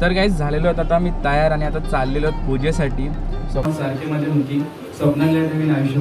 तर काहीच झालेलो आहेत आता मी तयार आणि आता चाललेलो आहेत पूजेसाठी. स्वप्न सारखी माझी मुलगी स्वप्नाला नवीन आयुष्य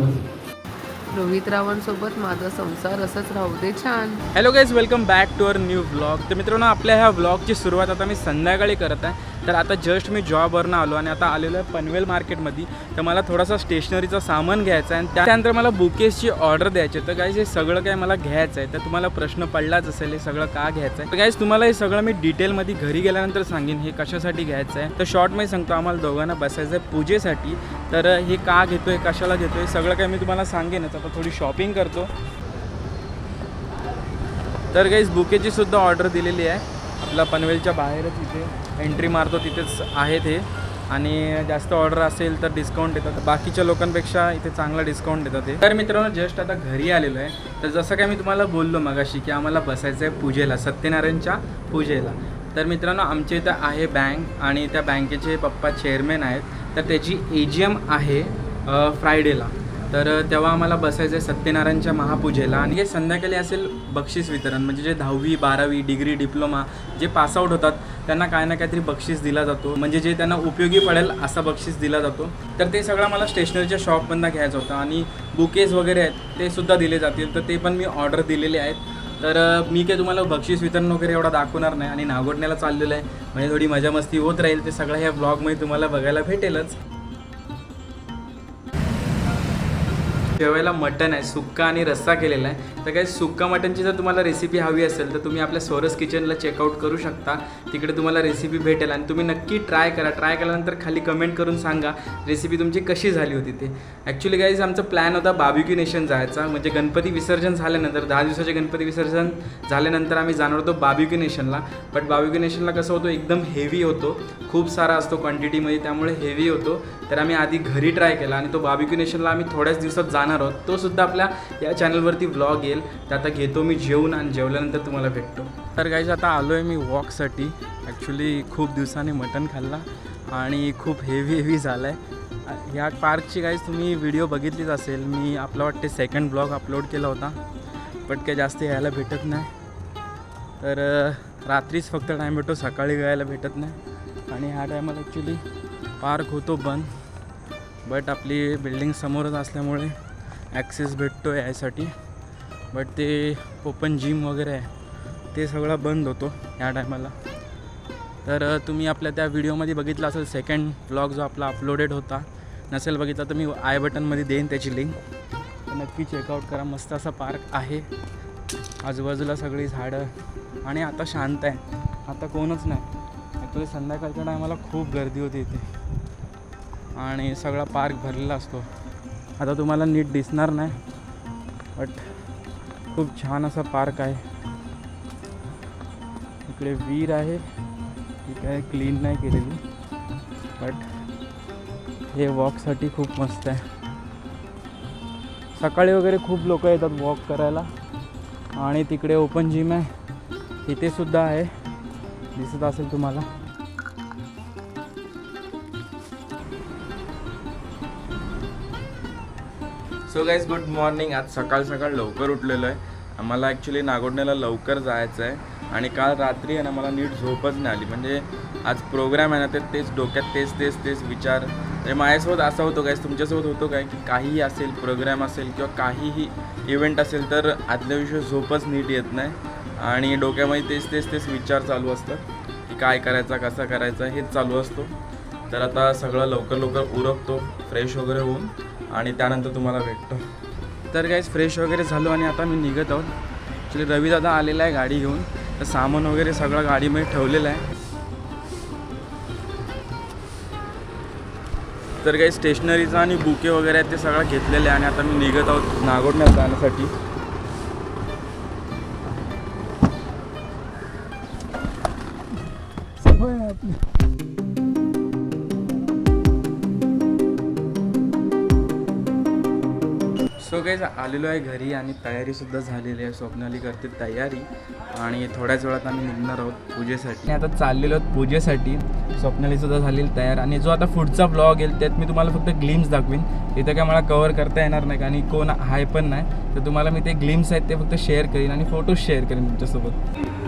रोहित रावणसोबत माझा संसार असंच राहू दे छान. Hello guys welcome back to our new vlog तर मित्रांनो आपल्या ह्या व्लॉगची सुरुवात आता मी संध्याकाळी करत आहे. तर आता जस्ट मी जॉबवरनं आलो आणि आता आलेलो आहे पनवेल मार्केटमध्ये तर मला थोडासा स्टेशनरीचं सामान घ्यायचं आहे आणि त्यानंतर मला बुकेसची ऑर्डर द्यायची आहे. तर गाईज हे सगळं काय मला घ्यायचं आहे. तर तुम्हाला प्रश्न पडलाच असेल हे सगळं का घ्यायचं आहे? तर गाईज तुम्हाला हे सगळं मी डिटेलमध्ये घरी गेल्यानंतर सांगेन हे कशासाठी घ्यायचं आहे? तर शॉर्टमध्ये सांगतो आम्हाला दोघांना बसायचं आहे पूजेसाठी. तर हे का घेतो आहे कशाला घेतो आहे सगळं काही मी तुम्हाला सांगेनच आता थोडी शॉपिंग करतो. तर काहीच बुकेची सुद्धा ऑर्डर दिलेली आहे. आपला पनवेलच्या बाहेरच इथे एंट्री मारतो तिथेच आहेत हे आणि जास्त ऑर्डर असेल तर डिस्काउंट देतात. बाकीच्या लोकांपेक्षा इथे चांगला डिस्काउंट देतात ते. तर मित्रांनो जस्ट आता घरी आलेलो आहे. तर जसं काय मी तुम्हाला बोललो मगाशी की आम्हाला बसायचं आहे पूजेला सत्यनारायणच्या पूजेला. तर मित्रांनो आमच्या इथं आहे बँक आणि त्या बँकेचे पप्पा चेअरमॅन आहेत. तर त्याची ए जी एम आहे फ्रायडेला तर तेव्हा आम्हाला बसायचं आहे सत्यनारायणच्या महापूजेला. आणि हे संध्याकाळी असेल बक्षीस वितरण म्हणजे जे दहावी बारावी डिग्री डिप्लोमा जे पासआउट होतात त्यांना काय ना काहीतरी बक्षीस दिला जातो. म्हणजे जे त्यांना उपयोगी पडेल असा बक्षीस दिला जातो. तर ते सगळं मला स्टेशनरीच्या शॉपमधनं घ्यायचं होतं. आणि बुकेज वगैरे आहेत ते सुद्धा दिले जातील. तर ते पण मी ऑर्डर दिलेले आहेत. तर मी काही तुम्हाला बक्षीस वितरण वगैरे एवढा दाखवणार नाही आणि नागोडण्याला चाललेलं आहे. म्हणजे थोडी मजा मस्ती होत राहील ते सगळं ह्या ब्लॉगमध्ये तुम्हाला बघायला भेटेलच. जेवायला मटन आहे सुक्का आणि रस्सा केलेला आहे. तर काही सुक्का मटनची जर तुम्हाला रेसिपी हवी असेल तर तुम्ही आपल्या सोरस किचनला चेकआउट करू शकता. तिकडे तुम्हाला रेसिपी भेटेल आणि तुम्ही नक्की ट्राय करा. ट्राय केल्यानंतर खाली कमेंट करून सांगा रेसिपी तुमची कशी झाली होती ते. ॲक्च्युली गाईज आमचा प्लॅन होता बाबिक्यू नेशन जायचा. म्हणजे गणपती विसर्जन झाल्यानंतर दहा दिवसाचे गणपती विसर्जन झाल्यानंतर आम्ही जाणार होतो बाबिक्यू नेशनला बट बाबिक्यू नेशनला कसं होतो एकदम हेवी होतो. खूप सारा असतो क्वांटिटीमध्ये त्यामुळे हेवी होतो. तर आम्ही आधी घरी ट्राय केला आणि तो बाबिक्यू नेशनला आम्ही थोड्याच दिवसात जाणार आहोत. तो सुद्धा आपल्या या चॅनलवरती व्लॉग येईल. तर आता घेतो मी जेवून आणि जेवल्यानंतर तुम्हाला भेटतो. तर गाईज आता आलो आहे मी वॉकसाठी. ॲक्च्युली खूप दिवसांनी मटण खाल्ला आणि खूप हेवी हेवी झाला आहे ह्या पार्कची गाईज तुम्ही व्हिडिओ बघितलीच असेल. मी आपला वाटते सेकंड ब्लॉग अपलोड केला होता. बट काही जास्त यायला भेटत नाही. तर रात्रीच फक्त टाईम भेटतो सकाळी यायला भेटत नाही. आणि ह्या टायमाला ॲक्च्युली पार्क होतो बंद. बट आपली बिल्डिंग समोरच असल्यामुळे ॲक्सेस भेटतो यासाठी. बट ते ओपन जिम वगैरे आहे. ते सगळं बंद होतो ह्या टायमाला तर तुम्ही आपल्या त्या व्हिडिओमध्ये बघितला असेल सेकंड ब्लॉग जो आपला अपलोडेड होता. नसेल बघितला तर मी आय बटनमध्ये देईन त्याची लिंक नक्की चेकआउट करा. मस्त असा पार्क आहे. आजूबाजूला सगळी झाडं. आणि आता शांत आहे. आता कोणच नाही. ॲक्च्युली संध्याकाळच्या टायमाला खूप गर्दी होती इथे. आणि सगळा पार्क भरलेला असतो. आता तुम्हाला नीट दिसणार नाही बट खूप छान असा पार्क आहे. इकडे विहीर आहे ती काय क्लीन नाही केलेली बट हे वॉकसाठी खूप मस्त आहे. सकाळी वगैरे खूप लोक येतात वॉक करायला आणि तिकडे ओपन जिम आहे इथे सुद्धा आहे दिसत असेल तुम्हाला. सो गाईज गुड मॉर्निंग आज सकाळ सकाळ लवकर उठलेलो आहे. आम्हाला ॲक्च्युली नागोडण्याला लवकर जायचं आहे आणि काल रात्री आहे ना मला नीट झोपच नाही आली. म्हणजे आज प्रोग्राम आहे ना ते तेच डोक्यात तेच तेच तेच विचार. म्हणजे माझ्यासोबत असा होतो काय तुमच्यासोबत होतो काय की काहीही असेल प्रोग्राम असेल किंवा काहीही इव्हेंट असेल तर आदल्या दिवशी झोपच नीट येत नाही. आणि डोक्यामध्ये तेच तेच तेच विचार चालू असतात की काय करायचा कसा करायचा हेच चालू असतो. तर आता सगळं लवकर लवकर उरकतो फ्रेश वगैरे होऊन. आणि त्यानंतर तुम्हाला भेटतो. तर काहीच फ्रेश वगैरे झालो आणि आता मी निघत आहोत. ॲक्च्युली रवीदादा आलेला आहे गाडी घेऊन. तर सामान वगैरे सगळं गाडीमध्ये ठेवलेलं आहे. तर काही स्टेशनरीचं आणि बुके वगैरे आहेत ते सगळं घेतलेलं आहे आणि आता मी निघत आहोत नागोडण्यात जाण्यासाठी. सो काही आलेलो आहे घरी आणि तयारीसुद्धा झालेली आहे. स्वप्नाली करते तयारी आणि थोड्याच वेळात आम्ही निघणार आहोत पूजेसाठी. आता चाललेलो आहोत पूजेसाठी. स्वप्नालीसुद्धा झालेली तयार. आणि जो आता पुढचा ब्लॉग येईल त्यात मी तुम्हाला फक्त ग्लिम्स दाखवीन. इथं काय मला कवर करता येणार नाही आणि कोण आहे पण नाही. तर तुम्हाला मी ते ग्लिम्स आहेत ते फक्त शेअर करीन आणि फोटोज शेअर करीन तुमच्यासोबत.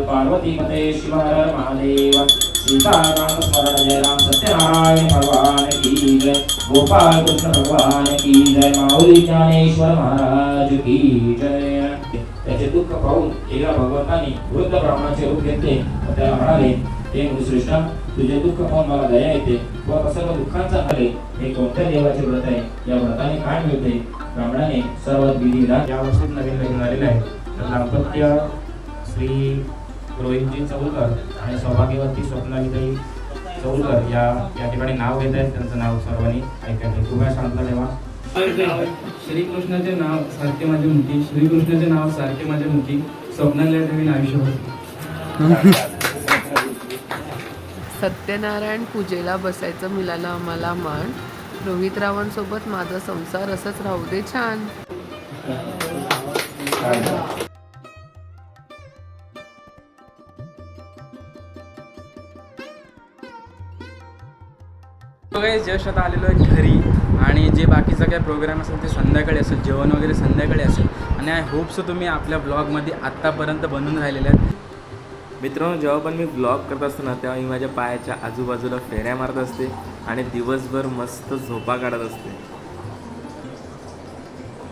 पार्वती मते शिव हर महादेव सीताराम स्मरण जय राम सत्यनारायण भगवान की जय। गोपाल कृष्ण भगवान की जय। माऊली ज्ञानेश्वर महाराज की जय। त्याचे दुःख पाहून एका भगवंतांनी वृद्ध ब्राह्मणाचे रूप घेतले. व त्याला म्हणाले हे मुनिश्रेष्ठा तुझे दुःख पाहून मला दया येते. व सर्व दुःखांचा झाले. हे कोणत्या देवाचे व्रत आहे? या व्रताने काय मिळते? ब्राह्मणाने सर्व विधिविधान या वर्षी नवीन लग्न झालेलं आहे दाम्पत्य श्री रोहितजी चौलकर आणि सौभाग्यवती स्वप्नालीताई चौलकर या या ठिकाणी नाव घेत आहेत. त्यांचं नाव सर्वांनी ऐकायचं कृपया शांत ठेवा श्रीकृष्णाचे नाव सारखे माझे मुखी श्रीकृष्णाचे नाव सारखे माझे मुखी स्वप्नाला ठेवीन आयुष्यभर सत्यनारायण पूजेला बसायचं मिळालं आम्हाला मान. रोहित रावांसोबत माझा संसार असंच राहू दे छान. काही जस्ट आता आलेलो आहे घरी आणि जे बाकीचं काय प्रोग्राम असेल ते संध्याकाळी असेल जेवण वगैरे संध्याकाळी असेल. आणि आय होप सो तुम्ही आपल्या ब्लॉगमध्ये आत्तापर्यंत बनून राहिलेले आहेत. मित्रांनो जेव्हा पण मी ब्लॉग करत असतो ना तेव्हा मी माझ्या पायाच्या आजूबाजूला फेऱ्या मारत असते आणि दिवसभर मस्त झोपा काढत असते.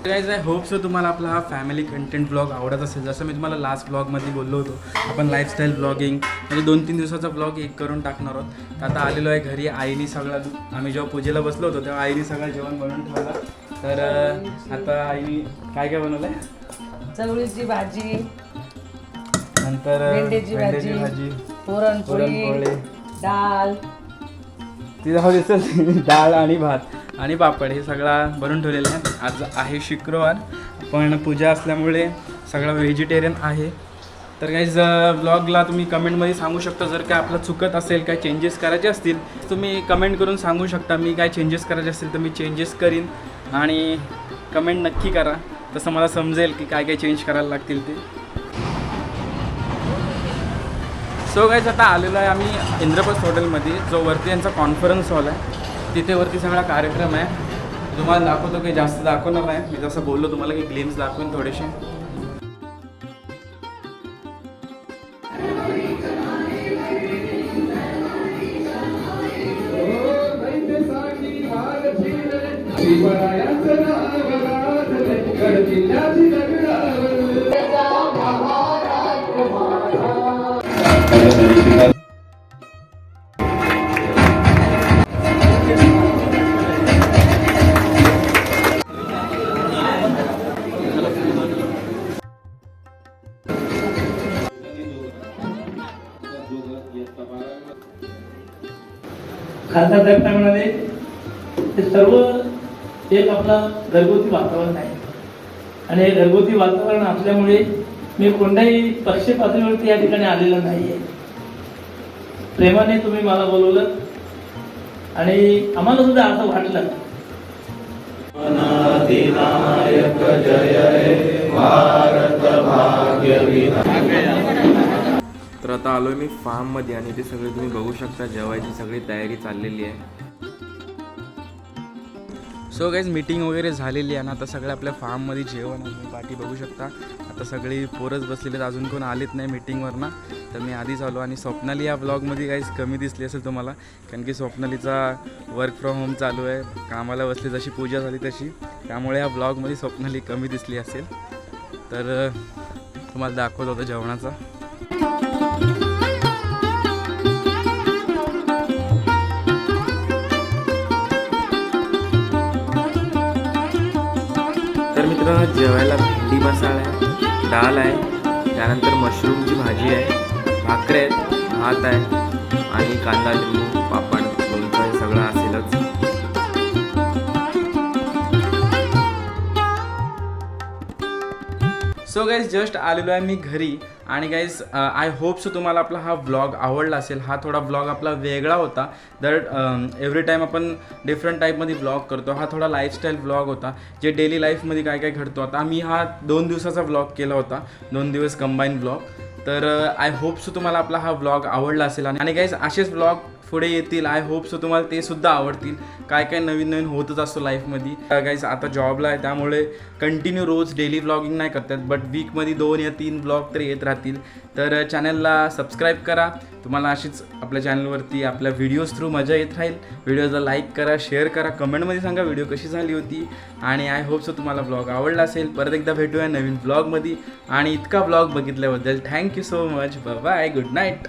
गाईज आय होप सो तुम्हाला आपला हा फॅमिली कंटेंट ब्लॉग आवडत असेल. जसं मी तुम्हाला लास्ट ब्लॉगमध्ये बोललो होतो आपण लाईफस्टाईल ब्लॉगिंग म्हणजे दोन तीन दिवसाचा ब्लॉग एक करून टाकणार आहोत. तर आता आलेलो आहे घरी आईने सगळं आम्ही जेव्हा पूजेला बसलो होतो तेव्हा आईने सगळं जेवण बनवून ठेवलं. तर आता आईने काय काय बनवलं आहे चवळीची भाजी नंतर भेंडीची भाजी. पुरणपोळी डाळ. हवी असेल डाळ आणि भात. आणि पापड हे सगळं भरून ठेवलेलं आहे आज आहे शुक्रवार. पण पूजा असल्यामुळे सगळं व्हेजिटेरियन आहे. तर काहीच ब्लॉगला तुम्ही कमेंटमध्ये सांगू शकता जर काय आपलं चुकत असेल काय चेंजेस करायचे असतील तुम्ही कमेंट करून सांगू शकता मी काय चेंजेस करायचे असतील तर मी चेंजेस करीन. आणि कमेंट नक्की करा. तसं मला समजेल की काय काय चेंज करायला लागतील ते. सो गाईज आता आलेलो आहे आम्ही इंद्रप्रस्थ हॉटेलमध्ये जो वरती यांचा कॉन्फरन्स हॉल आहे. तिथे वरती सगळा कार्यक्रम आहे. तुम्हाला दाखवतो की जास्त दाखवणार नाही. मी जसं बोललो तुम्हाला की ग्लिम्स दाखवेन थोडेसे. खासदार साहेब काय म्हणाले ते सर्व एक आपला घरगुती वातावरण आहे. आणि हे घरगुती वातावरण असल्यामुळे मी कोणत्याही पक्ष पातळीवरती या ठिकाणी आलेलं नाही आहे प्रेमाने तुम्ही मला बोलवलं आणि आम्हाला सुद्धा असं वाटलं. जय भारत भाग्य तर आता आलोय मी फार्ममध्ये आणि ते सगळे तुम्ही बघू शकता जेवायची सगळी तयारी चाललेली आहे. सो गाईज मीटिंग वगैरे झालेली आहे ना आता सगळं आपल्या फार्ममध्ये जेवण आहे. तुम्ही पाठी बघू शकता. आता सगळी पोरच बसलेले आहेत अजून कोण आलेत नाही मीटिंगवरनं तर मी आधीच आलो आणि स्वप्नाली या ब्लॉगमध्ये काहीच कमी दिसली असेल तुम्हाला कारण की स्वप्नालीचा वर्क फ्रॉम होम चालू आहे. कामाला बसली जशी पूजा झाली तशी. त्यामुळे या ब्लॉगमध्ये स्वप्नाली कमी दिसली असेल. तर तुम्हाला दाखवत होतं जेवणाचा. मित्रांनो जेवायला भेंडी मसाला आहे डाळ आहे त्यानंतर मशरूमची भाजी आहे भाकरे आहेत भात आहे आणि कांदा लिंबू पापड लोणचं हे सगळं असेलच. सो गाईज जस्ट आलेलो आहे मी घरी. आणि गाईज आय होप सो तुम्हाला आपला हा ब्लॉग आवडला असेल हा थोडा ब्लॉग आपला वेगळा होता. दर एव्हरी टाईम आपण डिफरंट टाईपमध्ये ब्लॉग करतो हा थोडा लाईफस्टाईल ब्लॉग होता जे डेली लाईफमध्ये काय काय घडतो. आता आम्ही हा दोन दिवसाचा ब्लॉग केला होता दोन दिवस कंबाईन ब्लॉग तर आय होप सो तुम्हाला आपला हा ब्लॉग आवडला असेल. आणि गाईज असेच ब्लॉग पुढे येतील आय होप सो तुम्हाला ते सुद्धा आवडतील. काय काय नवीन नवीन होतच असतो लाईफमध्ये गाईज आता जॉबला आहे त्यामुळे कंटिन्यू रोज डेली व्लॉगिंग नाही करतात बट वीकमध्ये दोन या तीन ब्लॉग तर येत राहतील. तर चॅनलला सबस्क्राईब करा. तुम्हाला अशीच आपल्या चॅनलवरती आपल्या व्हिडिओज थ्रू मजा येत राहील. व्हिडिओला लाईक करा शेअर करा कमेंटमध्ये सांगा व्हिडिओ कशी झाली होती. आणि आय होप सो तुम्हाला ब्लॉग आवडला असेल. परत एकदा भेटूया नवीन ब्लॉगमध्ये आणि इतका blog बघितल्याबद्दल thank you so much bye good night